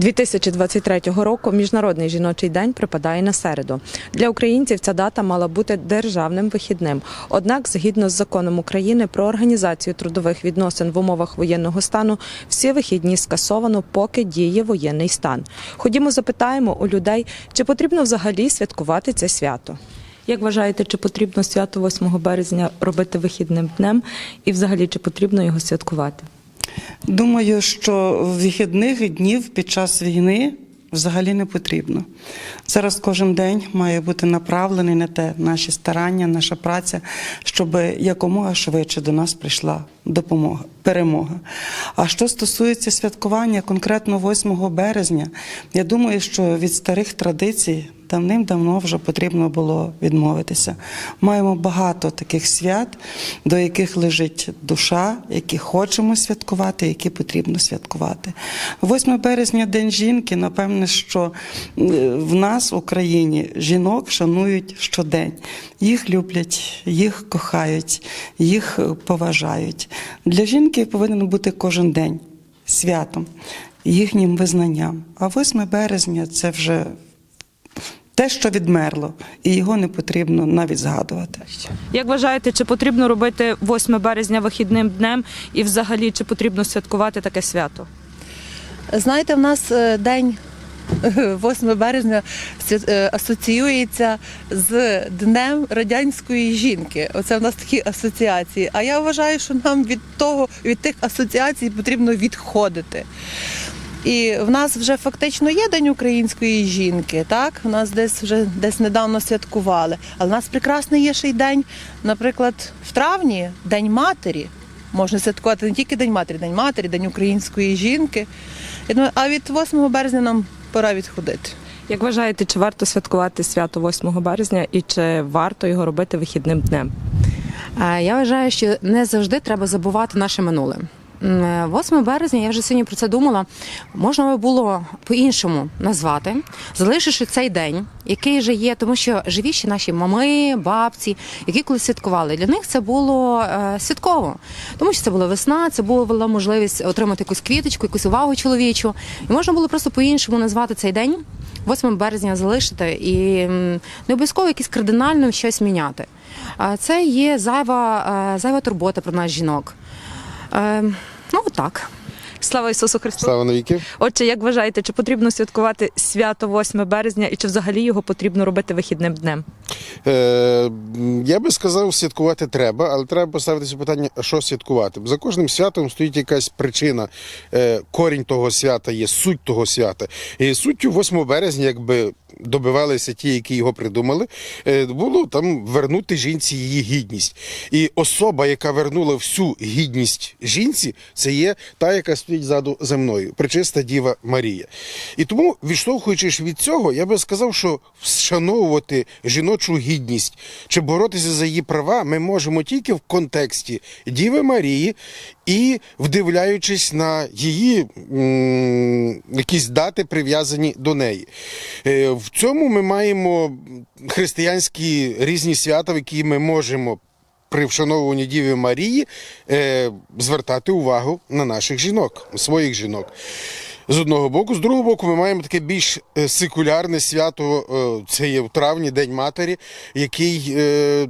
2023 року Міжнародний жіночий день припадає на середу. Для українців ця дата мала бути державним вихідним. Однак, згідно з законом України про організацію трудових відносин в умовах воєнного стану, всі вихідні скасовано, поки діє воєнний стан. Ходімо, запитаємо у людей, чи потрібно взагалі святкувати це свято. Як вважаєте, чи потрібно свято 8 березня робити вихідним днем, і взагалі чи потрібно його святкувати? Думаю, що вихідних днів під час війни взагалі не потрібно. Зараз кожен день має бути направлений на те наші старання, наша праця, щоб якомога швидше до нас прийшла допомога, перемога. А що стосується святкування конкретно 8 березня, я думаю, що від старих традицій давним-давно вже потрібно було відмовитися. Маємо багато таких свят, до яких лежить душа, які хочемо святкувати, які потрібно святкувати. 8 березня День жінки. Напевне, що е, в нас в Україні жінок шанують щодень. Їх люблять, їх кохають, їх поважають. Для жінки повинен бути кожен день святом, їхнім визнанням. А 8 березня це вже те, що відмерло, і його не потрібно навіть згадувати. Як вважаєте, чи потрібно робити 8 березня вихідним днем, і взагалі чи потрібно святкувати таке свято? Знаєте, в нас е, день 8 березня е, асоціюється з Днем радянської жінки. Оце в нас такі асоціації. А я вважаю, що нам від того, від тих асоціацій потрібно відходити. І в нас вже фактично є День української жінки, так? У нас десь вже десь недавно святкували. Але в нас прекрасний є ще й день, наприклад, в травні День матері. Можна святкувати не тільки День матері, День матері, День української жінки. Я думаю, а від 8 березня нам пора відходити. Як вважаєте, чи варто святкувати свято 8 березня і чи варто його робити вихідним днем? Е, Я вважаю, що не завжди треба забувати наше минуле. М, е, 8 березня, я вже сьогодні про це думала, можна би було по-іншому назвати, залишивши цей день, який вже є, тому що живі ще наші мами, бабці, які колись святкували. Для них це було е, святково, тому що це була весна, це була можливість отримати якусь квіточку, якусь увагу чоловічу. І можна було просто по-іншому назвати цей день, 8 березня залишити і не обов'язково якось кардинально щось міняти. Це є зайва, е, зайва турбота про нас жінок. Е, Ну, так. Слава Ісусу Христу! Слава навіки. Отже, як вважаєте, чи потрібно святкувати свято 8 березня і чи взагалі його потрібно робити вихідним днем? Е, я би сказав, святкувати треба, але треба поставитися питання, що святкувати. За кожним святом стоїть якась причина. Е, корінь того свята є, суть того свята. І суттю 8 березня, якби добивалися ті, які його придумали, е, було там вернути жінці її гідність. І особа, яка вернула всю гідність жінці, це є та, яка стоїть ззаду за мною, причиста Діва Марія. І тому, відштовхуючись від цього, я би сказав, що вшановувати жіночу гідність чи боротися за її права ми можемо тільки в контексті Діви Марії і вдивляючись на її м, якісь дати, прив'язані до неї. Е, В цьому ми маємо християнські різні свята, в які ми можемо. При вшановуванні Діви Марії е, звертати увагу на наших жінок, своїх жінок. З одного боку, з другого боку, ми маємо таке більш е, секулярне свято. е, Це є в травні, День Матері, який е,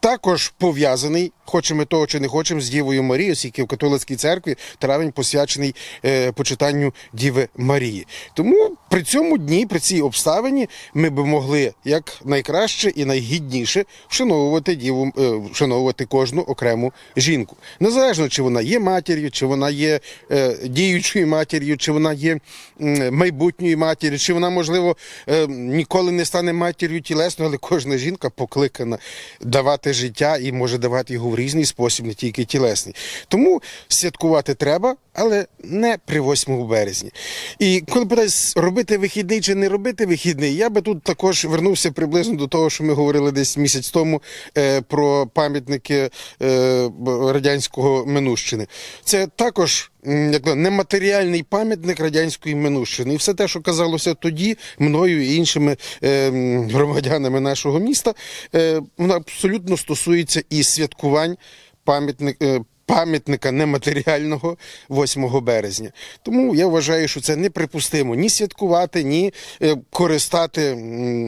також пов'язаний, хочемо того чи не хочемо, з Дівою Марією, оскільки в католицькій церкві травень посвячений е, почитанню Діви Марії. Тому при цьому дні, при цій обставині, ми би могли як найкраще і найгідніше вшановувати діву, е, вшановувати кожну окрему жінку. Незалежно, чи вона є матір'ю, чи вона є е, діючою матір'ю, чи вона є м, майбутньою матір'ю, чи вона, можливо, е, ніколи не стане матір'ю тілесно, але кожна жінка покликана давати життя і може давати його в різний спосіб, не тільки тілесний. Тому святкувати треба, але не при 8 березні. І коли питають, робити вихідний чи не робити вихідний, я би тут також вернувся приблизно до того, що ми говорили десь місяць тому е, про пам'ятники е, радянського минущини. Це також. Як нематеріальний пам'ятник радянської минущини. І все те, що казалося тоді, мною і іншими е, громадянами нашого міста, е, воно абсолютно стосується і святкувань пам'ятник, е, пам'ятника нематеріального 8 березня. Тому я вважаю, що це неприпустимо ні святкувати, ні е, користати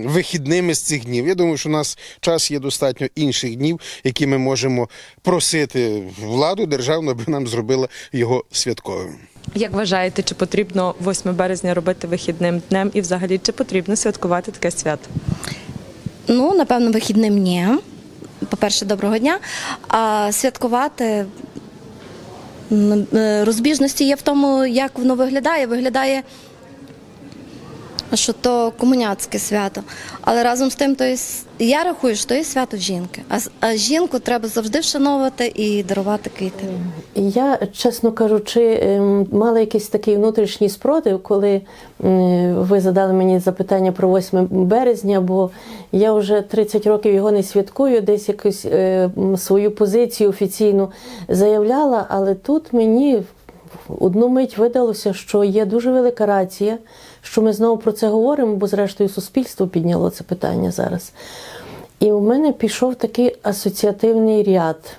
вихідними з цих днів. Я думаю, що у нас час є достатньо інших днів, які ми можемо просити владу державну, аби нам зробила його святковим. Як вважаєте, чи потрібно 8 березня робити вихідним днем і взагалі чи потрібно святкувати таке свято? Ну, напевно, вихідним ні. По-перше, доброго дня. А святкувати розбіжності є в тому, як воно виглядає. Виглядає, що то комуняцьке свято. Але разом з тим, то є, я рахую, що то є свято жінки. А, а жінку треба завжди вшановувати і дарувати квіти. Я, чесно кажучи, ем, мала якийсь такий внутрішній спротив, коли ви задали мені запитання про 8 березня, бо я вже 30 років його не святкую, десь якусь е, свою позицію офіційну заявляла, але тут мені одну мить видалося, що є дуже велика рація, що ми знову про це говоримо, бо зрештою суспільство підняло це питання зараз. І у мене пішов такий асоціативний ряд: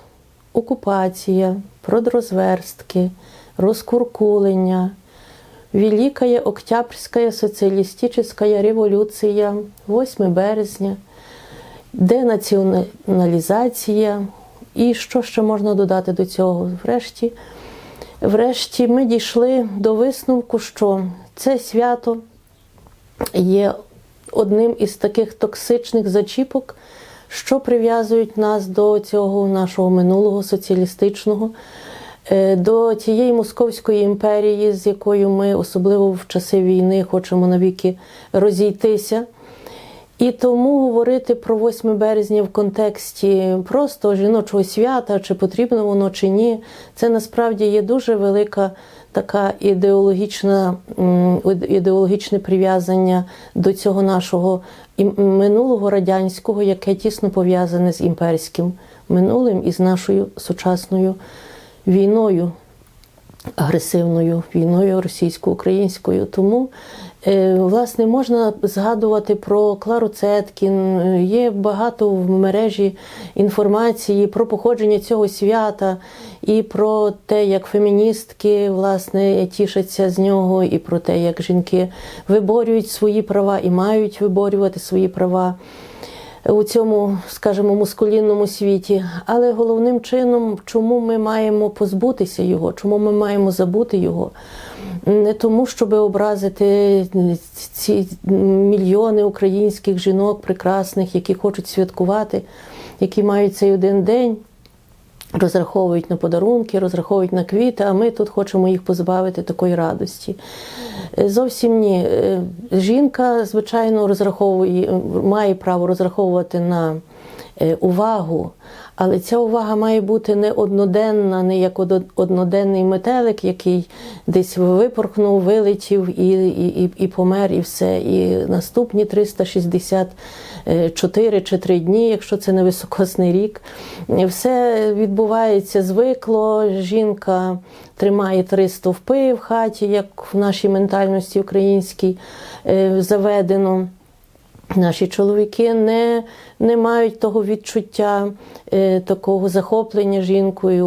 окупація, продрозверстки, розкуркулення, Великая Октябрьська соціалістична революція, 8 березня, денаціоналізація. І що ще можна додати до цього? Врешті, врешті ми дійшли до висновку, що це свято є одним із таких токсичних зачіпок, що прив'язують нас до цього нашого минулого соціалістичного, е, до тієї Московської імперії, з якою ми, особливо в часи війни, хочемо навіки розійтися. І тому говорити про 8 березня в контексті просто жіночого свята, чи потрібно воно чи ні, це насправді є дуже велика така ідеологічна, ідеологічне прив'язання до цього нашого минулого радянського, яке тісно пов'язане з імперським минулим і з нашою сучасною війною агресивною війною російсько-українською. Тому, власне, можна згадувати про Клару Цеткін. Е, Є багато в мережі інформації про походження цього свята, і про те, як феміністки власне тішаться з нього, і про те, як жінки виборюють свої права і мають виборювати свої права у цьому, скажімо, мускулінному світі. Але головним чином, чому ми маємо позбутися його, чому ми маємо забути його? Не тому, щоб образити ці мільйони українських жінок прекрасних, які хочуть святкувати, які мають цей один день. Розраховують на подарунки, розраховують на квіти, а ми тут хочемо їх позбавити такої радості. Е, Зовсім ні. Е, Жінка, звичайно, розраховує, має право розраховувати на увагу, але ця увага має бути не одноденна, не як одноденний метелик, який десь випорхнув, вилетів і, і, і, помер, і все. І наступні 364 чи 3 дні, якщо це не високосний рік, все відбувається звикло. Жінка тримає три стовпи в хаті, як в нашій ментальності українській е, заведено. Наші чоловіки не, не мають того відчуття, е, такого захоплення жінкою.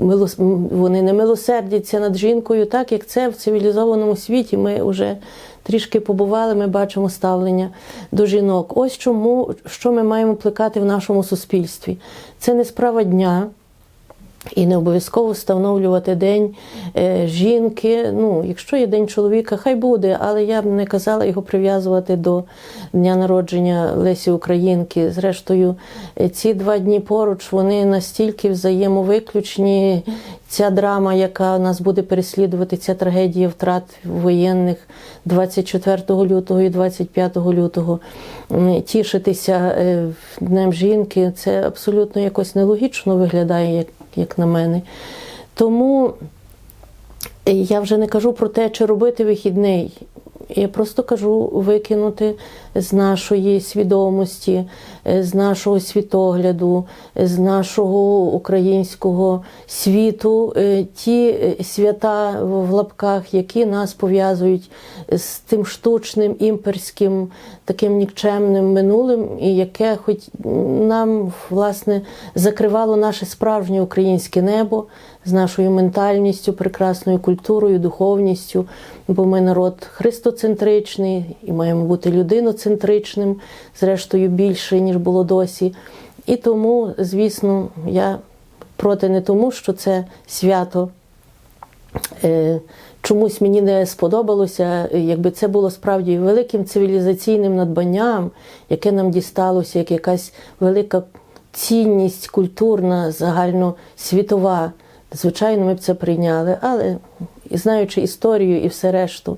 милос- Вони не милосердяться над жінкою, так як це в цивілізованому світі. Ми вже трішки побували, ми бачимо ставлення до жінок. Ось чому що ми маємо плекати в нашому суспільстві. Це не справа дня. І не обов'язково встановлювати день е, жінки. Ну, якщо є день чоловіка, хай буде, але я б не казала його прив'язувати до дня народження Лесі Українки. Зрештою, е, ці два дні поруч вони настільки взаємовиключні. Ця драма, яка нас буде переслідувати, ця трагедія втрат воєнних 24 лютого і 25 лютого. Тішитися е, Днем жінки, це абсолютно якось нелогічно виглядає, як, як на мене. Тому е, я вже не кажу про те, чи робити вихідний. Я просто кажу викинути з нашої свідомості, е, з нашого світогляду, е, з нашого українського світу е, ті свята в лапках, які нас пов'язують з тим штучним імперським таким нікчемним минулим, і яке хоч нам власне закривало наше справжнє українське небо з нашою ментальністю, прекрасною культурою, духовністю, бо ми народ христоцентричний і маємо бути людиноцентричним, зрештою більше, ніж було досі. І тому, звісно, я проти не тому, що це свято. Е, Чомусь мені не сподобалося, якби це було справді великим цивілізаційним надбанням, яке нам дісталося, як якась велика цінність культурна, загальносвітова. Звичайно, ми б це прийняли, але знаючи історію і все решту,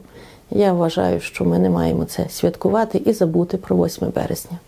я вважаю, що ми не маємо це святкувати і забути про 8 березня.